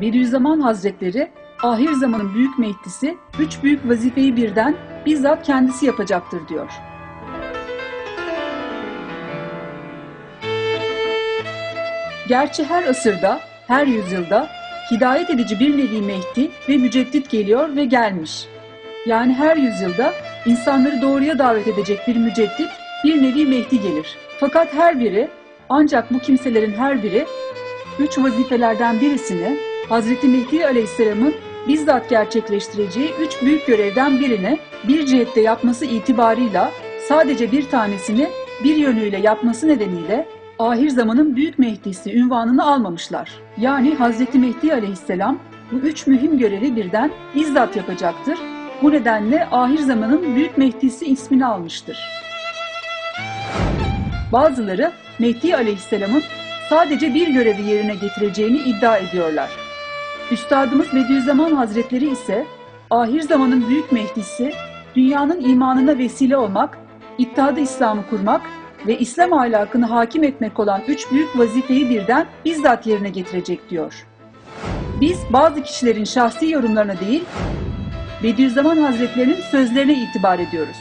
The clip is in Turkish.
Bediüzzaman Hazretleri, ahir zamanın büyük mehdisi, üç büyük vazifeyi birden bizzat kendisi yapacaktır diyor. Gerçi her asırda, her yüzyılda hidayet edici bir nevi Mehdi ve müceddit geliyor ve gelmiş. Yani her yüzyılda insanları doğruya davet edecek bir müceddit, bir nevi Mehdi gelir. Fakat her biri, ancak bu kimselerin her biri, üç vazifelerden birisini Hazreti Mehdi Aleyhisselam'ın bizzat gerçekleştireceği üç büyük görevden birini bir cihette yapması itibarıyla sadece bir tanesini bir yönüyle yapması nedeniyle ahir zamanın büyük Mehdisi ünvanını almamışlar. Yani Hazreti Mehdi Aleyhisselam bu üç mühim görevi birden bizzat yapacaktır. Bu nedenle ahir zamanın büyük Mehdisi ismini almıştır. Bazıları Mehdi Aleyhisselam'ın sadece bir görevi yerine getireceğini iddia ediyorlar. Üstadımız Bediüzzaman Hazretleri ise ahir zamanın büyük mehdisi, dünyanın imanına vesile olmak, İttihadı İslam'ı kurmak ve İslam ahlakını hakim etmek olan üç büyük vazifeyi birden bizzat yerine getirecek diyor. Biz bazı kişilerin şahsi yorumlarına değil, Bediüzzaman Hazretlerinin sözlerine itibar ediyoruz.